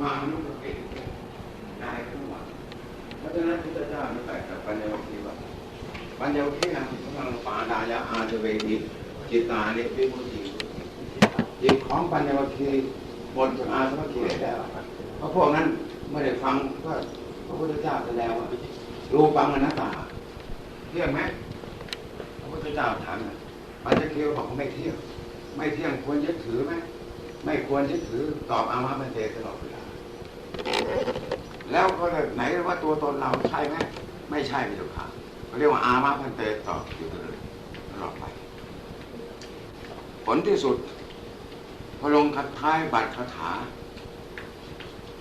มานุสติได้ทั้งหมดเพราะฉะนั้นพุทธเจ้าไม่แปลกกับปัญญาวิว่าปัญญาวินามของเราปาดายะอาจเวทีจิตตาเนวิมุติจิตของปัญญาวิหมดจากอาสวะกิเลสแล้วเพราะพวกนั้นไม่ได้ฟังก็พระพุทธเจ้าแสดงว่ารูปังอนัตตาเที่ยงไหมพระพุทธเจ้าถามนะปัญจเคียวบอกว่าไม่เที่ยงไม่เที่ยงควรยึดถือไหมไม่ควรยึดถือตอบอามาเป็นเตตลอดเลา แล้วก็ไหนว่าตัวตนเราใช่ไหมไม่ใช่ไม่ถูกค่ะเขาเรียกว่าอามาพันเตต่ออยู่ตลอดตลอดไป ผลที่สุด พอลงคัดท้ายบัตรคาถา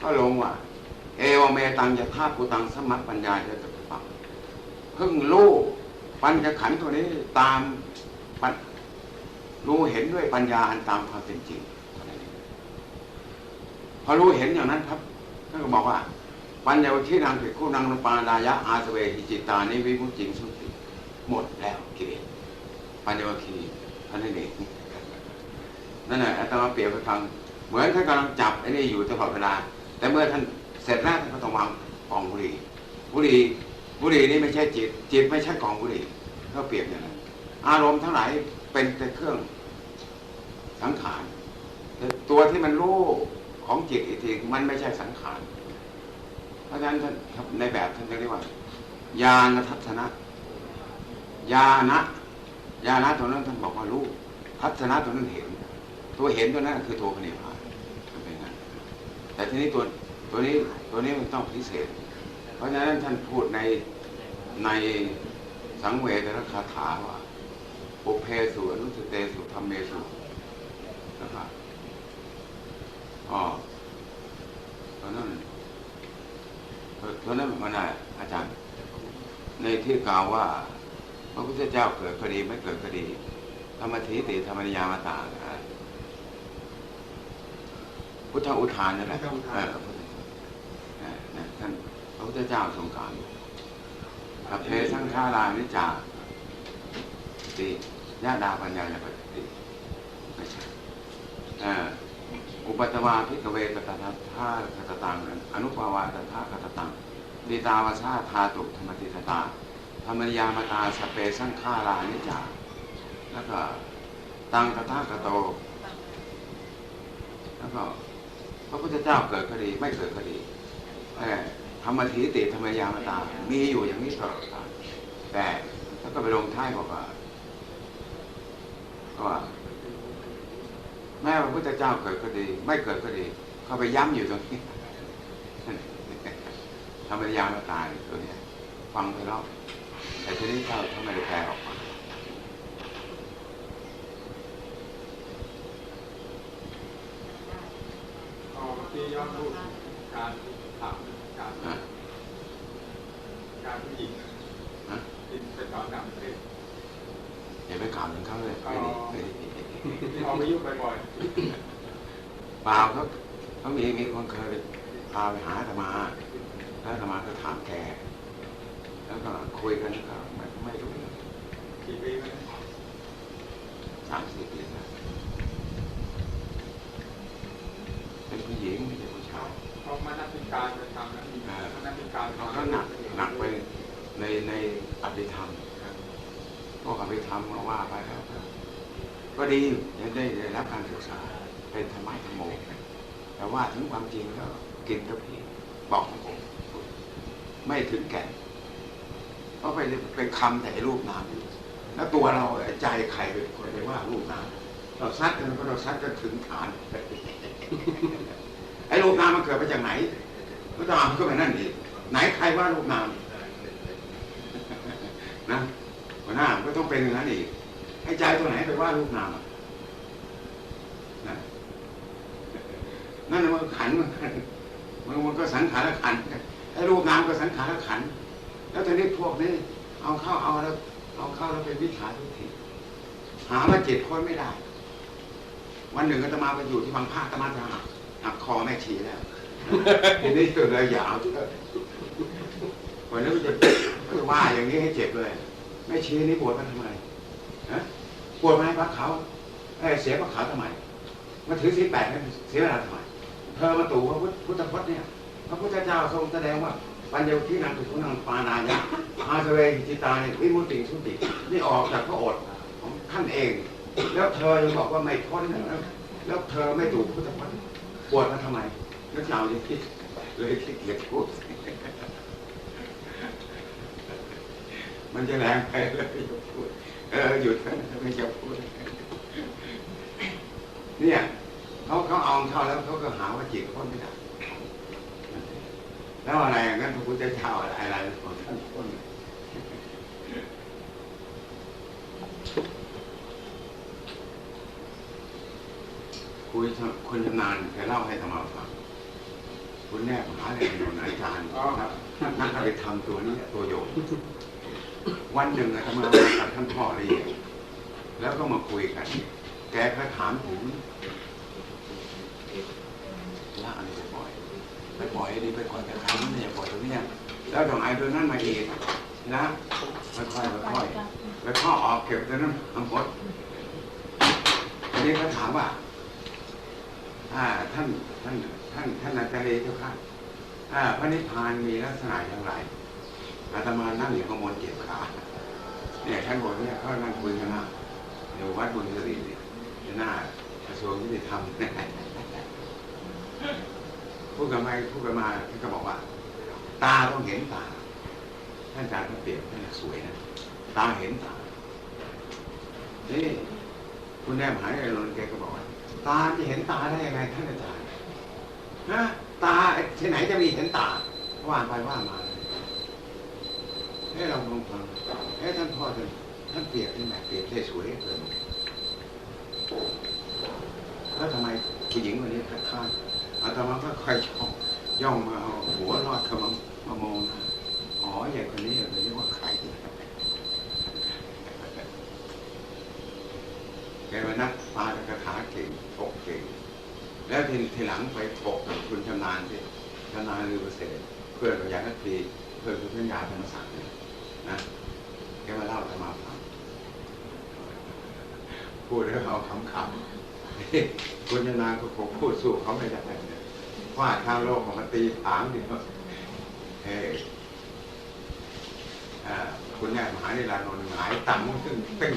ก็ลงว่า เอวเมตังยะธาปุตังสมัคปัญญาจะตปังเพิ่งรู้ปัญญขันตัวนี้ตามปัญรู้เห็นด้วยปัญญาอันตามความเป็นจริงเท่านั้นเองพอรู้เห็นอย่างนั้นครับ ท่านก็บอกว่าปัญญาที่นางผิดคู่นางนปาดายะอาสเวหิจิตานิวิมุตติงสุติหมดแล้วกิเลสปัญญาคีท่านนั่นเองนั่นแหละอาตมาเปรียบไปฟัง เหมือนท่านกำลังจับไอ้นี่อยู่ตลอดเวลา แต่เมื่อท่านเสร็จแล้วท่านก็ต้องวางกองบุหรี่บุหรี่บุหรี่นี่ไม่ใช่จิต จิตไม่ใช่กองบุหรี่ก็เปรียบอย่างนั้นอารมณ์ทั้งหลายเป็นแต่เครื่องสังขารตัวที่มันรู้ ของจิตอีกทีมันไม่ใช่สังขาร เพราะฉะนั้นท่านในแบบท่านจะเรียกว่า ญาณทัศนะญาณะญาณะตัวนั้นท่านบอกว่ารู้ทัศนะตัวนั้นเห็น ตัวเห็นตัวนั้นคือตัวพระนิพานเป็นงนั้นแต่ทีนี้ตัวตัวนี้ตัวนี้มันต้องพิเศษ เพราะฉะนั้นท่านพูดในในสังเวชรคาถาว่าปุเพสุอนุสเตสุธรรมเมสุนะครับ อ๋อตัวนั้นตัวนั้นมันอะไรอาจารย์ ในที่กล่าวว่าพระพุทธเจ้าเกิดคดีไม่เกิดคดีธรรมทิติธรรมนิยามตาอะไรพุทธอุทานนั่นแหละเออพุทธเออนะท่านพระพุทธเจ้าทรงกล่าวอยู่สัพเพสังขารานิจจาติญาดาปัญญาญาปฏิไม่ใช่เอุปัตตวาพิกเวกตาธาคตตังอนุภาวาตถาคตตังดีตาวาชาธาตุธรรมติตาธรรมยามตาสเปสังขารานิจาแล้วก็ตังกตากโต แล้วก็พระพุทธเจ้าเกิดคดีไม่เกิดคดีธรรมทีติธรรมยามตา มีอยู่อย่างนี้ตลอดกาลแต่แล้วก็ไปลงท้ายบอกว่าก็ว่า แม้พระพุทธเจ้าเกิดคดี ไม่เกิดคดี เขาไปย้ำอยู่ตรงนี้ธรรมยามตาเนี่ยตัวเนี้ยฟังไปแล้วแต่ทีนี้เขาทำไมได้แปลออกมาอ๋อเมื่อกี้ย้อนพูดการถามการอะการผู้หญิงฮะที่ไปสอนต่างประเทศอย่าไปกล่าวถึงเขาเลยไม่ดีไม่ดีที่ เอาไปยุ่งบ่อยเปล่าเขาเขามีมีคนเคยพาไปหาอาตมาแล้วอาตมาก็ถามแกแล้วก็คุยกันก็ไม่ไม่รู้เรื่องๆกี่ปีแล้วสามสี่ปีแล้วเป็นผู้หญิงไม่ใช่ผู้ชายเขามานักเป็นการไปทำนะมานักเป็นการเขาก็หนักหนักไปในในอภิธรรมพวกอภิธรรมมาว่าไปแล้วก็ ก็ดีได้ได้รับการศึกษาเป็นธรรมะธรรมโมแต่ว่าถึงความจริงก็กินกับพี่บอกของผมไม่ถึงแก่นเพราะไปเป็นคำแต่รูปนามอยู่แล้วตัวเราใจใครเป็นคนไปว่ารูปนามเราซัดกันก็เราซัดกันถึงฐานไอ้รูปนามมันเกิดมาจากไหนรูปนามมันก็เป็นนั่นเองไหนใครว่ารูปนามนะหัวหน้ามันก็ต้องเป็นอย่างนั้นอีก ไอ้ใจตัวไหนไปว่ารูปนามอะนะนั่นมันขันมันมันมันก็สังขารขันไอ้รูปนามก็สังขารขัน แล้วทีนี้พวกนี้ เอาเข้าเอาแล้วเอาเข้าแล้วเป็นวิชาทุกทีหามาเจ็ดคนไม่ได้ วันหนึ่งก็จะมาไปอยู่ที่บางภาคตมาจะหักหักคอแม่ชีแล้วทีนี้ตัวเลยยาววันนี้นจะว่าอย่างนี้ให้เจ็บเลยแม่ชีนี่บวชมาทำไม ฮะบวชมาให้พระเขาเสียพระเขาทำไมมาถือสีแปดเสียเวลาทำไมเธอมาตู่พระพุทธพุทธพจน์เนี่ย พระพุทธเจ้าทรงแสดงว่าปัญญาที่นางตุนางปานายะอาสเวหิจิตาเนี่ยวิมุติสุตินี่ออกจากพระโอษฐ์ของท่านเอง แล้วเธอยังบอกว่าไม่พ้นนะแล้วเธอไม่ตู่พุทธพจน์ปวดมาทำไมแล้วเราจะคิดเลยขี้เกียจพูดมันจะแรงไปเลยอย่พูด เออหยุดเถอะไม่จะพูดเนี่ยเขาเขาเอาเข้าแล้วเขาก็หาว่าจิตพ้นไม่ได้แล้วอะไรงั้นพระพุทธเจ้าอะไรอะไรของท่านพ้นคุยคุณชำนาญเคยเล่าให้ธรรมาฟังคุณแนบหาเลยนนอาจารย์ครับนั่นก็ไปทำตัวนี้ตัวโยม วันหนึ่งอาตมากับท่านพ่อเรียนแล้วก็มาคุยกัน แกก็ถามผมละอะไรไปปล่อยไปปล่อยนี่ไปปล่อยแต่ใครไม่อย่าปล่อยตรงนี้แล้วต้องไอ้ตัวนั้นมาอีกนะค่อยๆค่อยๆแล้วข้อออกเก็บตัวนั้นทั้งหมดทีนี้เขาถามว่า อ่า ท่านท่านท่านท่านอาจารย์เจ้าข้าอ่าพระนิพพานมีลักษณะอย่างไร อาตมานั่งอยู่ข้างบนเจ็บขาเนี่ยท่านบอกเนี่ยเขานั่งคุยกันนะเดี๋ยววัดบุญสิริเนี่ยหน้ากระทรวงยุติธรรมพูดกันไปพูดกันมาท่านก็บอกว่า ตาต้องเห็นตาท่านอาจารย์ท่าเปรียบท่านสวยนะตาเห็นตานี่คุณแนมหายไปนนแกก็บอกว่าตาจะเห็นตาได้ยังไงท่านอาจารย์ฮะตาที่ไหนจะมีเห็นตาว่าไปว่ามา ให้เราลองฟังให้ท่านพ่อท่านท่านเปรียบที่ไหนเปรียบได้สวยเกินแล้วทำไมผู้หญิงคนนี้คัดค้าอาตมาก็ค่อยย่องย่องมาเอาหัวรอดเข้ามามามองน้าอ๋ออย่างคนนี้เราเรียกว่าใครแกมานักปาตกถาเก่งถกเก่ง แล้วทีทีหลังไปถกกับคุณชำนาญที่ชำนาญลือเกษตรเพื่อนของยานักตรีเพื่อนคุณพัญญาธรรมศักดิ์ นี่ยนะแกมาเล่าให้มาฟังพูดแล้วเอาขำๆคุณชำนาญก็คงพูดสู้เขาไม่ได้เนี่ยว่าทางโลกของมันตีผางเดียวเฮ้ยอ่าคุณแม่มหานิรานนท์หายตังค์ตึ้งตึ้ง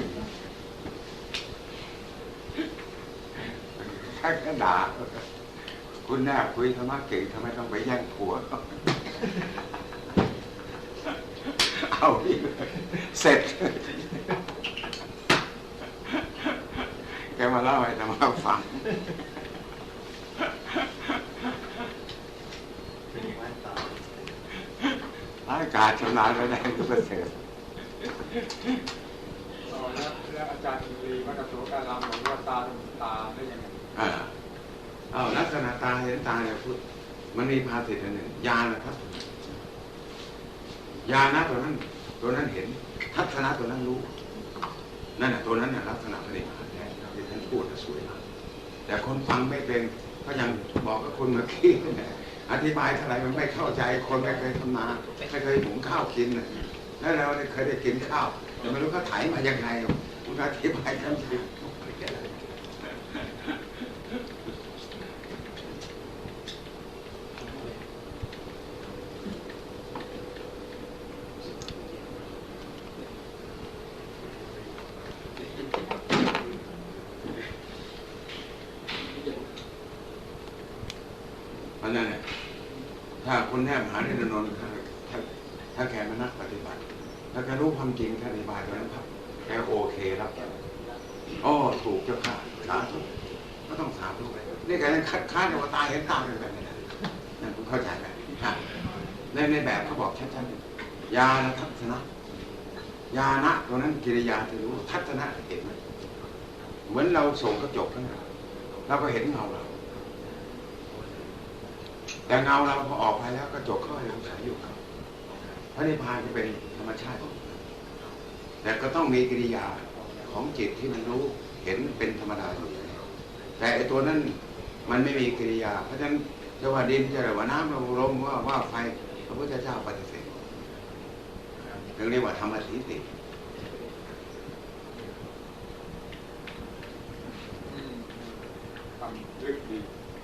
ท่านก็ด่าคุณแน่คุยธรรมะเก่งทำไมต้องไปแย่งผัว เอาอีกเสร็จ แกมาเล่าให้ธรรมะฟังร้ายกาจชำนาญไม่ได้ก็เสร็จอ๋อแล้วแล้วอาจารย์ลีวัดกระโสการามบอกว่าตาถึงตาได้ยังไงอ่าเอาลักษณะตาเห็นตาเนี่ยพูดมันมีภาษิตอันหนึ่งยานะครับ ยานะตัวนั้น ตัวนั้นเห็น ทัศนะตัวนั้นรู้ นั่นแหะตัวนั้นน่ะลักษณะพระนิพพานแท้ที่ท่านพูดนะสวยมากแต่คนฟังไม่เป็นก็ยังบอกกับคนเมื่อกี้นะอธิบายเท่าไหร่มันไม่เข้าใจ คนไม่เคยทำนาไม่เคยหุงข้าวกินน่ะแล้วเราเคยได้กินข้าวแต่ไม่รู้เขาไถมายังไงมันก็อธิบายกันไป เพราะนั่นเนี่ยถ้าคุณแนบหาในนนท์ถ้าถ้าถ้าแกมานักปฏิบัติ ถ้าแกรู้ความจริงแกอธิบายไปแล้วครับ แกโอเครับอ๋อถูกเจ้าค่ะสาธุก็ต้องสาธุไปนี่แกยังคัดค้านว่าตายเห็นตามเป็นแบบนี้นะนั่นคุณเข้าใจไหมฮะ ในในแบบเขาบอกชัดๆยาณทัศนะยานะตรงนั้นกิริยาที่รู้ทัศนะเห็นไหมเหมือนเราส่งกระจกข้างหน้าเราก็เห็นเงาเรา แต่เงาเราพอออกไปแล้วกระจกเข้าไปเราใสอยู่ครับพระนิพพานจะเป็นธรรมชาติ แต่ก็ต้องมีกิริยาของจิตที่มันรู้เห็นเป็นธรรมดาอยู่แล้วแต่ไอตัวนั้นมันไม่มีกิริยา เพราะฉะนั้นจะว่าดินจะว่าน้ำว่าลมว่าว่าไฟ พระพุทธเจ้าปฏิเสธเรียกว่าธรรมสีติทำลึกดี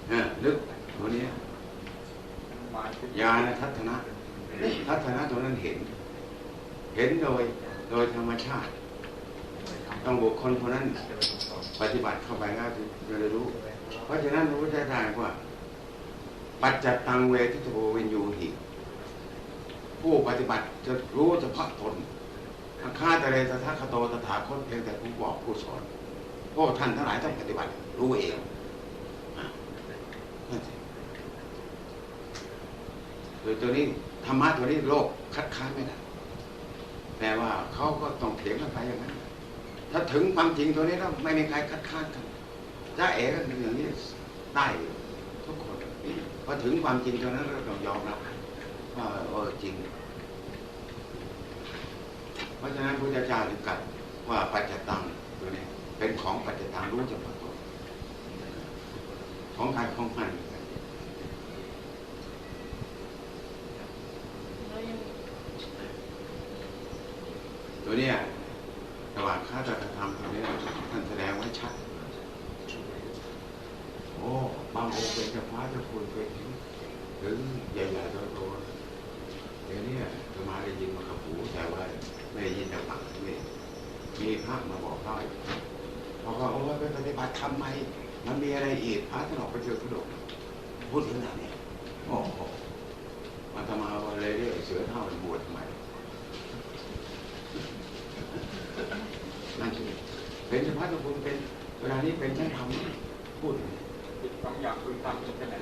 เออลึกตัวเนี้ยายถึงญาณทัศนะทัศนะตัวนั้นเห็น เห็นโดยโดยธรรมชาติ ต้องบุคคลคนนั้นปฏิบัติเข้าไปแล้วจะรู้ เพราะฉะนั้นพระพุทธเจ้าว่าปัจจตังเวทิตโววินยูหิ ผู้ปฏิบัติจะรู้เฉพาะตนอาคาตะเรตถาคโตตถาคตเพียงแต่ผู้บอกผู้สอน พวกท่านทั้งหลายต้องปฏิบัติ รู้เองโดยตัวนี้ธรรมะตัวนี้โลกคัดค้านไม่ได้แต่ว่าเขาก็ต้องเถียงกันไปอย่างนั้น ถ้าถึงความจริงตัวนี้แล้วไม่มีใครคัดค้านกันจ้าเอ๋ก็เป็นอย่างนี้ได้ทุกคนพอถึงความจริงตัวนั้นเราต้องยอมรับ ว่าเออจริง เพราะฉะนั้นพระเจ้าถึงกัดว่าปัจจตังตัวนี้เป็นของปัจจตังรู้เฉพาะตนของใครของมัน แล้วยัง ตัวเนี้ยระหว่างข้าตธรรมตัวเนี้ยท่านแสดงไว้ชัด โอ้บางองค์เป็นเจ้าฟ้าเจ้าคุณเป็นถึงถึงใหญ่ๆโตๆเดี๋ยวนี้จะมาได้ยินมากับหูแต่ว่าไม่ได้ยินจากปากนี่มีพระมาบอกเล่าเขาก็โอ้ยไปปฏิบัติทำไม มันมีอะไรอีก พระท่านออกไปเจอทุดงค์พูดถึงขนาดนี้โอ้โหมาทำมาอะไรเรียกเสือเท่าบวชทำไมนั่นคือเป็นเฉพาะตัวคุณเป็นเวลานี้เป็นช่างทำพูดอย่างนี้จิตของอยากคุณทำเป็นไหน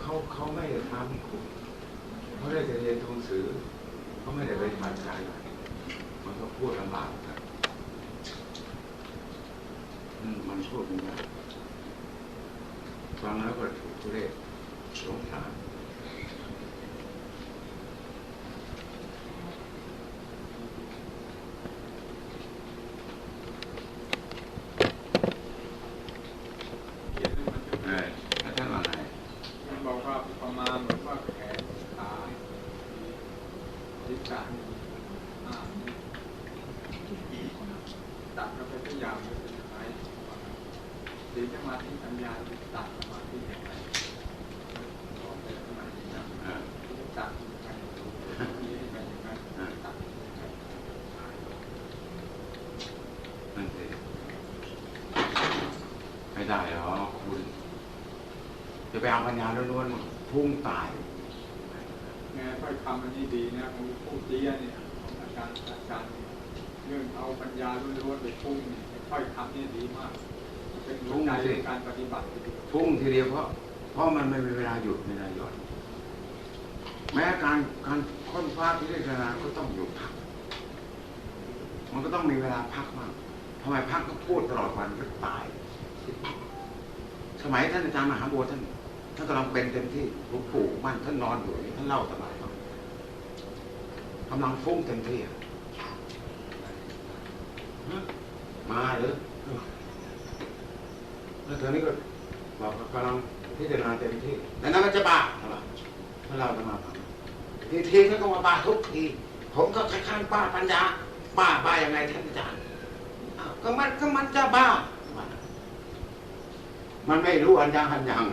เขาเขาไม่ได้ทำเขาได้แต่เรียนหนังสือเขาไม่ได้ไปทำการมันก็พูดลำบากครับอืมมันพู ดไม่ได้ฟังแล้วก็ถูกทุเรศสงสารเออแล้วท่านว่าไง มันบอกว่าประมาณเหมือนว่าแขนขาทิศการอ่าตัดก็เป็นตัวอย่างเป็นไหมสีสมาธิปัญญาตัดสมาธิอย่างไรบอกเป็นสมาธินะ เออ ตัดยังไงมีให้ไปอย่างนั้นตัดยังไง นั่นสิไม่ได้หรอกคุณ จะไปเอาปัญญาล้วนๆพุ่งตายแม่ค่อยคำอันนี้ดีนะของผู้เตี้ยเนี่ยของอาจารย์อาจารย์เนี่ยเรื่องเอาปัญญาล้วนๆไปพุ่งเนี่ยค่อยคำนี่ดีมาก เป็นหัวใจในการปฏิบัติที่ดีพุ่งทีเดียวเพราะเพราะมันไม่มีเวลาหยุดไม่ได้หย่อนแม้การการค้นคว้าพิจารณาก็ต้องหยุดพัก มันก็ต้องมีเวลาพักบ้าง ทำไมพักก็พูดตลอดวันก็ตาย สมัยท่านอาจารย์มหาบัวท่านท่านกำลังเป็นเต็มที่หลวงปู่มั่นท่านนอนอยู่นี่ท่านเล่าตลอดว่ากำลังฟุ้งเต็มที่อะฮะมาหรือแล้วตอนนี้ก็บอกว่ากำลังพิจารณาเต็มที่แล้วนั้นมันจะบ้าใช่ปะถ้าเราจะมาฟังทีทีก็ต้องมาบ้าทุกที ผมก็คล้ายๆบ้าปัญญา บ้าบ้ายังไงท่านอาจารย์อ้าว ก็มันก็มันจะบ้า มันไม่รู้อันยังอันยัง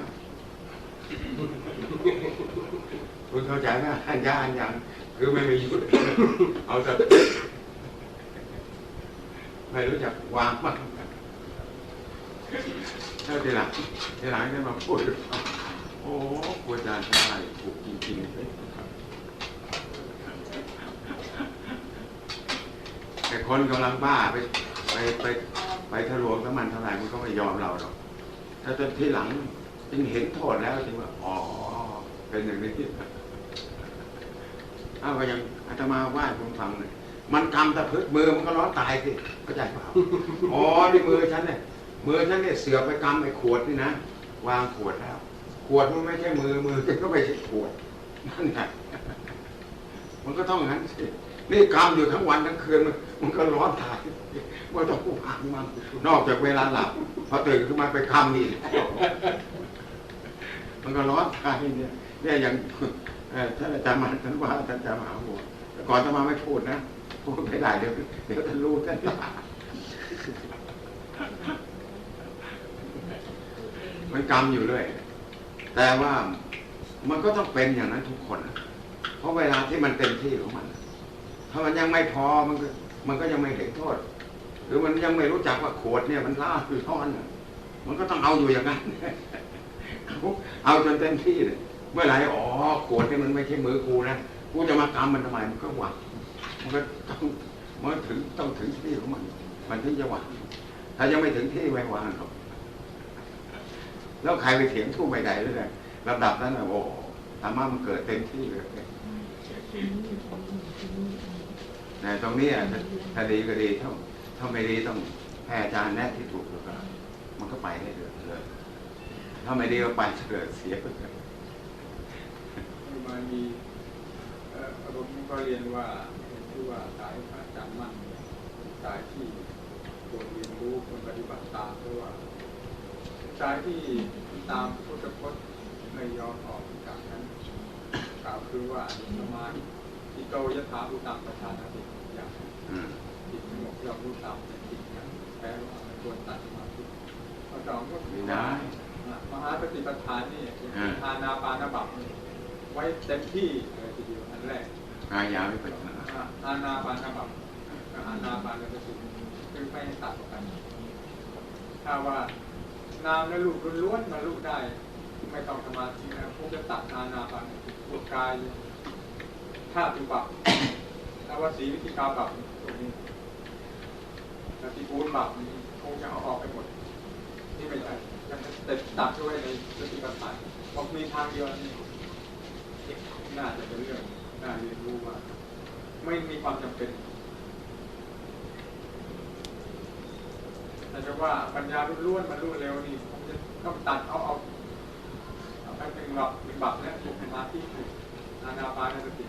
คุณเข้าใจไหมอันยังอันยังคือไม่มีหยุดเอาแต่ไม่รู้จักวางบ้างถ้าทีหลังทีหลังจะมาพูดโอ้ครูอาจารย์ใช่ถูกจริงๆแต่คนกำลังบ้าไป ไปไปไปทะลวงน้ำมันเท่าไหร่มันก็ไม่ยอมเราหรอกถ้าจนทีหลังจึงเห็นโทษแล้วจึงว่าอ๋อเป็นอย่างนี้อ้าวก็ยังอาตมาว่าให้ผมฟังเลยมันกำตะพึกมือมันก็ร้อนตายสิเข้าใจเปล่าอ๋อนี่มือฉันเนี่ยมือฉันเนี่ยเสือกไปกำไอ้ขวดนี่นะวางขวดแล้ว ขวดมันไม่ใช่มือมือก็ไม่ใช่ขวดนั่นไงมันก็ต้องอย่างนั้นสิ นี่กำอยู่ทั้งวันทั้งคืนมันก็ร้อนตายว่าต้องผู้พังมัน นอกจากเวลาหลับพอตื่นขึ้นมาไปคำอีกแล้วมันก็ร้อนตายเนี่ยเนี่ยอย่างเอ่อท่านอาจารย์มาท่านว่าท่านอาจารย์มหาบัวแต่ก่อนจะมาไม่พูดนะพูดไม่ได้เดี๋ยวเดี๋ยวท่านรู้ท่านด่ามันกรรมอยู่เรื่อยแต่ว่ามันก็ต้องเป็นอย่างนั้นทุกคน เพราะเวลาที่มันเต็มที่ของมัน ถ้ามันยังไม่พอมันก็มันก็ยังไม่เห็นโทษ หรือมันยังไม่รู้จักว่าขวดเนี่ยมันล่าหรือท่อนมันก็ต้องเอาอยู่อย่างนั้นเอาจนเต็มที่เลยเมื่อไหร่อ๋อขวดเนี่ยมันไม่ใช่มือกูนะกูจะมากำมันทำไมมันก็หวังมันก็ต้องมันถึงต้องถึงที่ของมัน มันถึงจะหวังถ้ายังไม่ถึงที่ไม่วางหรอกแล้วใครไปเถียงทู่ไม่ได้เลยระดับนั้นนะโอ้ธรรมะมันเกิดเต็มที่เลย ในตรงนี้อะถ้าดีก็ดีถ้าถ้าไม่ดีต้องให้อาจารย์แนะที่ถูกแล้วก็มันก็ไปได้เลยเลยถ้าไม่ดีก็ไปเกิดเสียไปเลยมามีอ่อผมก็เรียนว่าเห็นที่ว่าสายอาจารย์มั่นเนี่ยสายที่ควรเรียนรู้ควรปฏิบัติตามเพราะว่าสายที่ตามพุทธพจน์ไม่ยอมออกจากนั้นกล่าวคือว่าสมาธิ อิโตยถาอุตังประชานาติอย่างจิตสงบยอมรู้ตามเป็นจริงนะแปลว่าไม่ควรตัดสมาธิข้อสองก็คือได้มหาปฏิปทานนี่ทานาปานบัพไว้เต็มที่เลยทีเดียวอันแรกกายาวิปัสสนาอ่านาปานบัพกับอานาปานสติคือไม่ตัดกันถ้าว่านามและรูปล้วนมาลูกได้ ไม่ต้องสมาธินะคงจะตัดอานาปานปวดกาย ถ้าตุบัพถ้าว่าสีวิธีการบัพตรงนี้แต่ที่ปูนบัพนี่คงจะเอาออกไปหมด นี่ไม่ใช่ยังแต่ตัดด้วยในสติปัฏฐานบอกมีทางเดียวนี่น่าจะเป็นเรื่องน่าเรียนรู้ว่า ไม่มีความจำเป็นแต่จะว่าปัญญาล้วนๆมันรวดเร็วนี่คงจะต้องตัดเอาเอาเอาไปเป็นหลับเป็นบับและถูกสมาธิถูกอานาปานสติ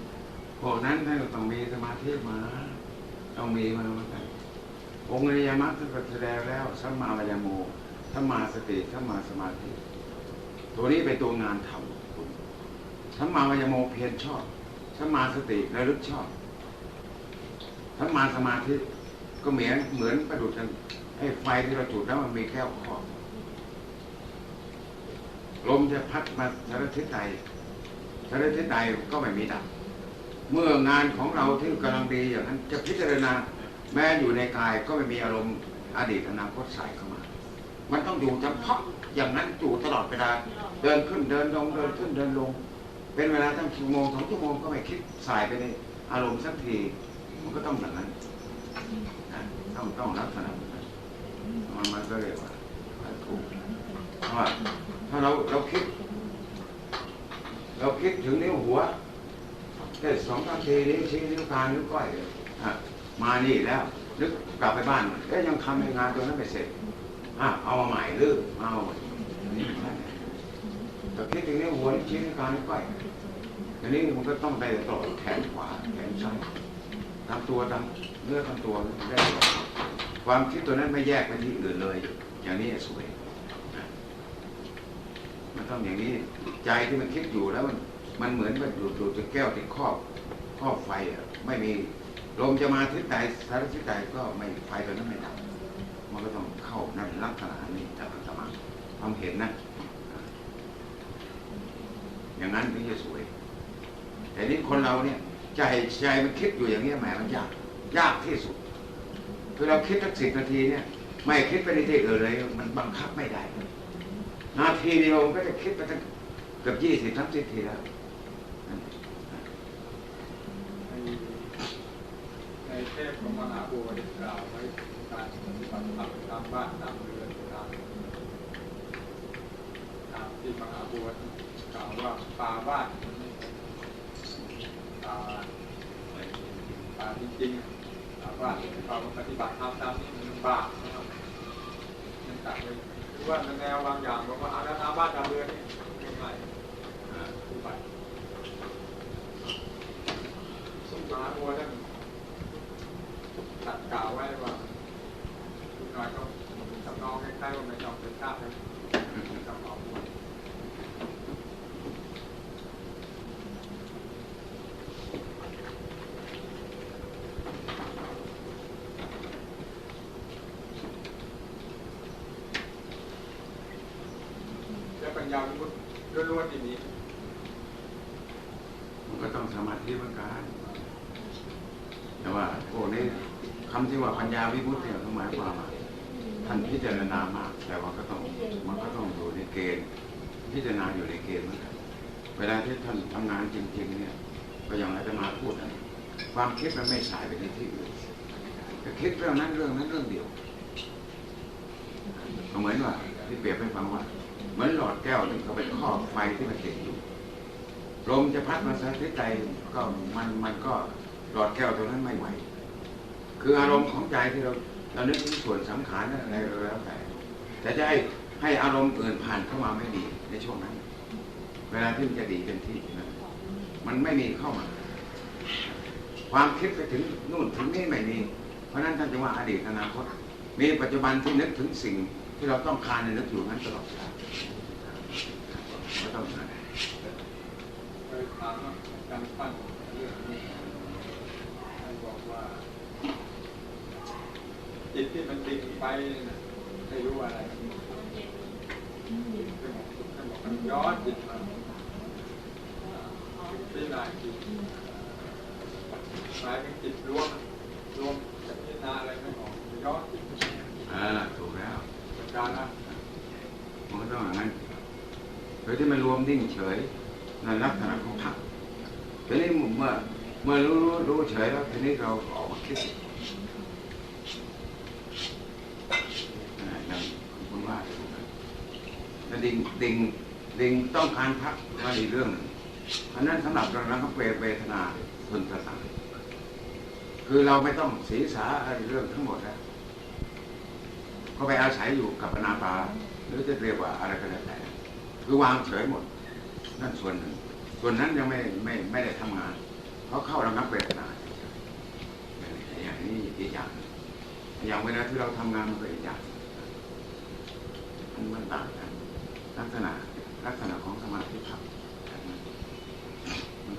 พวกนั้นท่านก็ต้องมีสมาธิมา ต้องมีมาเหมือนกันองค์อริยมรรคท่านก็แสดงแล้วสัมมาวยโมสัมมาสติสัมมาสมาธิ ตัวนี้เป็นตัวงานทำคุณสัมมาวยโมเพียรชอบสัมมาสติระลึกชอบสัมมาสมาธิก็เหมือนเหมือนประดุจกันให้ไฟที่เราจุดแล้วมันมีแก้วขอบลมจะพัดมาสารทิศใดสารทิศใดก็ไม่มีดับ เมื่องานของเราที่กำลังดีอย่างนั้นจะพิจารณาแม้อยู่ในกายก็ไม่มีอารมณ์อดีตอนาคตใส่เข้ามา มันต้องอยู่เฉพาะอย่างนั้นอยู่ตลอดเวลาเดินขึ้นเดินลงเดินขึ้นเดินลง เป็นเวลาตั้งชั่วโมงสองชั่วโมงก็ไม่คิดใส่ไปในอารมณ์สักที มันก็ต้องอย่างนั้นนะต้องต้องลักษณะแบนั้นมันมันก็เรียกว่าถูกเพราะว่าถ้าเราเราคิด เราคิดถึงนิ้วหัว แค่สองสามทีนิ้ชี้นิ้วกลางนิ้วก้อยมานี่แล้วนึกกลับไปบ้านเอ๊ยยังทำงานตัวนั้นไม่เสร็จอะเอามาใหม่หรือมาเอาแต่คิดถึงนิ้วหัวนิ้วชี้นิ้วกลางนิ้วก้อยอันนี้มันก็ต้องไปตลอแขนขวาแขนซ้ายทำตัวทำเนื้อทำตัวได้ความคิดตัวนั้นไม่แยกไปที่อื่นเลย อย่างนี้สวยมันต้องอย่างนี้ใจที่มันคิดอยู่แล้วมัน มันเหมือนมันดูดจากแก้วติดครอบครอบไฟอะไม่มีลมจะมาทิศใดสารทิศใดก็ไม่ไฟตัวนั้นไม่ดับมันก็ต้องเข้านั่นลักษณะนี้จากธรรมะความเห็นนะ อย่างนั้นถึงจะสวย แต่นี่คนเราเนี่ย ใจใจมันคิดอยู่อย่างเงี้ยแหมมันยาก ยากที่สุดคือเราคิดสักสิบนาทีเนี่ย ไม่คิดไปในที่อื่นเลย มันบังคับไม่ได้ นาทีเดียวมันก็จะคิดไปตั้งเกือบยี่สิบสามสิบทีแล้ว ในในเทพของมหาบัวได้กล่าวไว้การปฏิบัติธรรมตามบ้านตามเรือนตามตามที่มหาบัวกล่าวว่าป่าบ้านป่าป่าจริงๆป่าบ้านเราปฏิบัติธรรมตามนี้มันลำบากนะครับมันตัดเลยคือว่าแนวบางอย่างบอกว่าอาณาบ้านตามเรือนนี่ง่ายๆปฏิบัติสุมหาบัวท่าน ตัดกล่าวไว้ว่าคุณน้อยก็ทำนองคล้ายๆว่าไม่ต้องเป็นชาตินะทำนองบัวญาวิมุตติล้วนๆอย่างนี้ มันก็ต้องสมาธิเหมือนกันแต่ว่าพวกนี้คำที่ว่าปัญญาวิมุตติเนี่ยหมายความว่าท่านพิจารณามาก แต่ว่าก็ต้องมันก็ต้องอยู่ในเกณฑ์ พิจารณาอยู่ในเกณฑ์เหมือนกันเวลาที่ท่านทำงานจ ริงๆเนี่ยก็อย่างอาตมาพูดนะความคิดมันไม่ฉายไปในที่อื่นแต่คิดเรื่องนั้นเรื่องนั้นเรื่องเดียวเหมือนว่าที่เปรียบให้ฟังว่า เหมือนหลอดแก้วหนึงเขาเป็นข้อไฟที่มันติดอยู่ลมจะพัดมาสักทิศใดก็มันมันก็หลอดแก้วตัวนั้นไม่ไหว คืออารมณ์ของใจที่เราเรานึกถึงส่วนสังขารอะไรแล้วแต่แต่จะให้ให้อารมณ์อื่นผ่านเข้ามาไม่ดีในช่วงนั้น เวลาที่มันจะดีเต็มที่ มันไม่มีเข้ามา ความคิดไปถึงนู่นถึงนี่ไม่มี เพราะนั้นท่านจะว่าอดีตอนาคต มีปัจจุบันที่นึกถึงสิ่งที่เราต้องการในนึกอยู่นั้นตลอดเวลาไม่ต้องนะเคยถามาอารปั้นเรื่องนี้ท่านบอกว่าจิตที่มันดิ่งไปนะไม่รู้อะไรท่านบอกมันย้อนจิตมา พิจารณาจิตหมายถึงจิตรวมรวมจะพิจารณาอะไรไม่ออกย้อนจิตอ่าถูกแล้วเป็นการละมันก็ต้องอย่างนั้นโดยที่มันรวมนิ่งเฉยในลักษณะของพักทีนี้เมื่อเมื่อรู้รู้รู้เฉยแล้วทีนี้เราออกมาคิดอ่าอย่างคุณว่าถูกนะแต่ดิ่งดิ่งดิ่งต้องการพักมาอีกเรื่องหนึ่ง อันนั้นสำหรับเรานะครับเวเวทนาทุนสตังคือเราไม่ต้องศีรษาอะไรเรื่องทั้งหมดแล้วก็ไปอาศัยอยู่กับอนาปาหรือจะเรียกว่าอะไรก็แล้วแต่คือวางเฉยหมด นั่นส่วนหนึ่ง ส่วนนั้นยังไม่ไม่ไม่ได้ทำงาน เพราะเข้าระงับเวทนาอย่างนี้อีกอย่างอย่างเวลาที่เราทำงานมันก็อีกอย่างมันมันต่างกันลักษณะลักษณะของสมาธิภาพมัน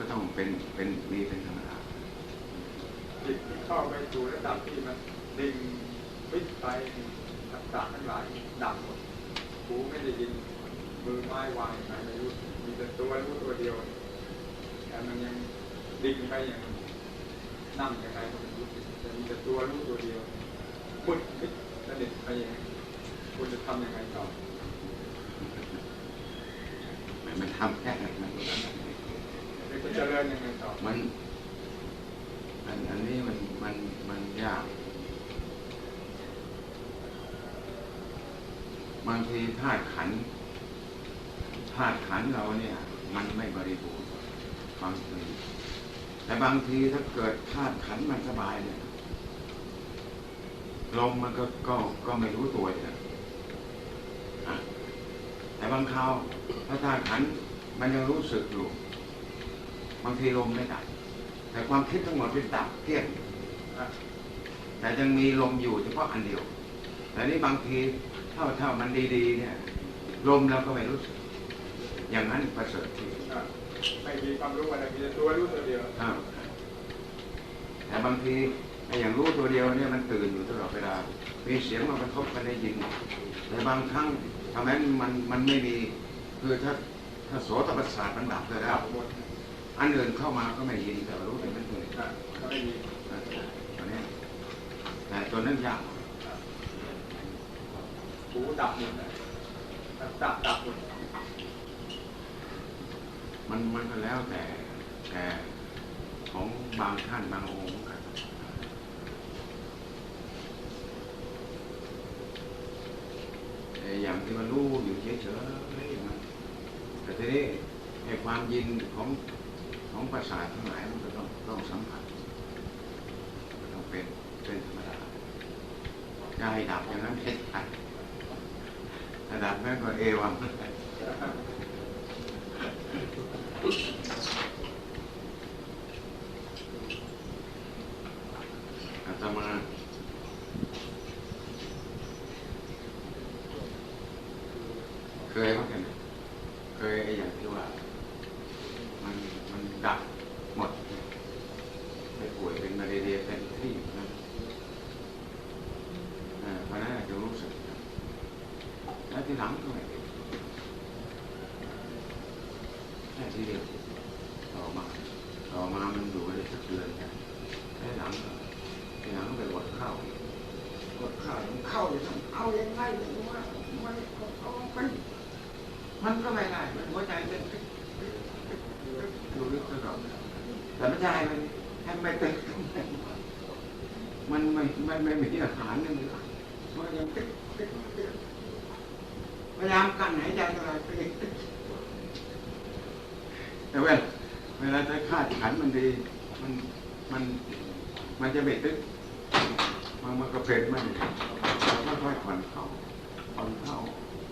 ก็ต้องเป็นเป็นมีเป็นธรรมดาจิตที่เข้าไปสู่ระดับที่มันดิ่งวิตไปต่างๆทั้งหลายดับหมดหูไม่ได้ยินมือไม้วางอย่างไรไม่รู้มีแต่ตัวรู้ตัวเดียวแต่มันยังดิ่งไปอย่างนั่งอย่างไรก็ไม่รู้แต่มีแต่ตัวรู้ตัวเดียวพุดมิดสนิทไปอย่างนี้คุณจะทำยังไงต่อมันมันทำแค่ไหนมันก็ทำ แบบนี้หรือคุณจริญยังไงต่อมัน อันอันนี้มันมันมันยาก บางทีธาตุขันธาตุขันเราเนี่ย มันไม่บริบูรณ์บางทีแต่บางทีถ้าเกิดธาตุขันมันสบายเนี่ยลมมันก็ก็ก็ไม่รู้ตัวเลยอะแต่บางคราวถ้าธาตุขันมันยังรู้สึกอยู่ บางทีลมไม่ดับแต่ความคิดทั้งหมดเป็นดับเที่ยงอะแต่ยังมีลมอยู่เฉพาะอันเดียวแต่นี่บางทีถ้าถ้ามันดีๆเนี่ยลมเราก็ไม่รู้สึก อย่างนั้นประเสริฐที่อะไม่มีความรู้อะไรมีแต่ตัวรู้ตัวเดียวอ้าวแต่บางทีไอ้อย่างรู้ตัวเดียวเนี่ยมันตื่นอยู่ตลอดเวลา มีเสียงมากระทบกันได้ยิน แต่บางครั้งทำให้มันมันไม่มีคือถ้าถ้าโสตประสาทมันดับไปแล้วหมด อันอื่นเข้ามาก็ไม่ยินแต่รู้แต่ไม่เคยอะก็ไม่มีตัวนี้แต่ตัวนั้นยากหูดับหมดดับดับหมดมันมันก็แล้วแต่แต่ของบางท่านบางองค์อนกันอย่างที่มันรู้อยู่เฉยๆอย่างนั้นแต่ทีนี้ไอ้ความยินของ ของประสาททั้งหลายมันจะต้องต้องสัมผัสมันต้องเป็นเป็นธรรมดาจะให้ดับอย่างนั้นเป็นไถ้าดับนั่นก็เอวังอาตมาเคยเหมือนกันเคยไอ้อย่างที่ว่า มันมันดับหมดไปป่วยเป็นมาเรียเป็นที่นะเอ่อเพราะฉะนั้นอาจจะรู้สึกแล้วที่หลังก็ไม่เป็น ค่ทีเดียวต่อมาต่อมามันอยู่ได้สักเดือนแค่ไอ้หลังไอ้หลังไปอดข้าวอดข้าวมันเข้าอย่างนั้นเอายังไงไม่รู้ว่ามันเอามันมันก็ไม่ได้มันหัวใจเต้นติ๊กติ๊กติ๊กติ๊กอยู่ลึกตลอดแต่ไม่ได้มันให้ไม่เต้นมันไม่ไม่ ไม่ไม่มีอาหารนี่มันมันยังติ๊กติ๊กติ๊กพยายามกั้นหายใจเท่าไร่ก็ยังติ๊กแต่เวลาเวลาจะคาดขันมันดี มันมันมันจะไม่ตึกมันมันก็เป็นมันเราค่อยๆผ่อนเข้าผ่อนเข้า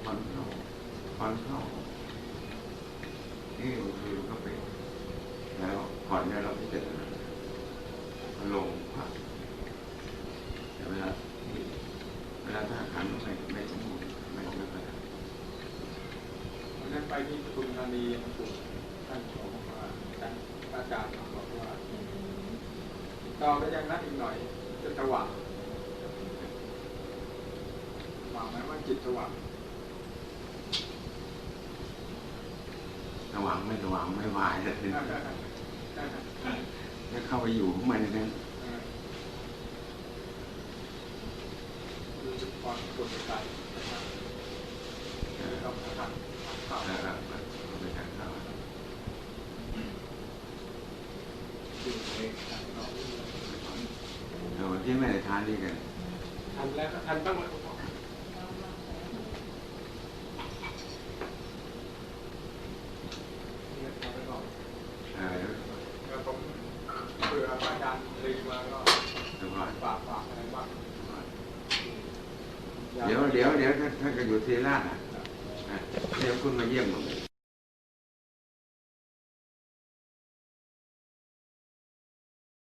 ผ่อนเข้าผ่อนเข้านี่บางทีมันก็เป็นแล้วผ่อนเนี่ยเราพิจารณาลงพัก เวลาเวลาถ้าขันไม่ไม่สมบูรณ์ไม่ไม่ค่อยได้วันนั้นไปที่ปทุมธานีมาสู่ท่านบอกว่าท่านอาจารย์บอกว่าต่อไปอย่างนั้นอีกหน่อย จะสว่างหวังไหมว่าจิตสว่างสว่างไม่สว่างไม่วายจะถึงจะเข้าไปอยู่ของมันนะ ดู ความกดใจต้องทำข่าวแล้วก็ไปทานข้าวดูเองเราแต่วันที่ไม่ได้ทานนี่กันทันแล้วทันบ้างไหม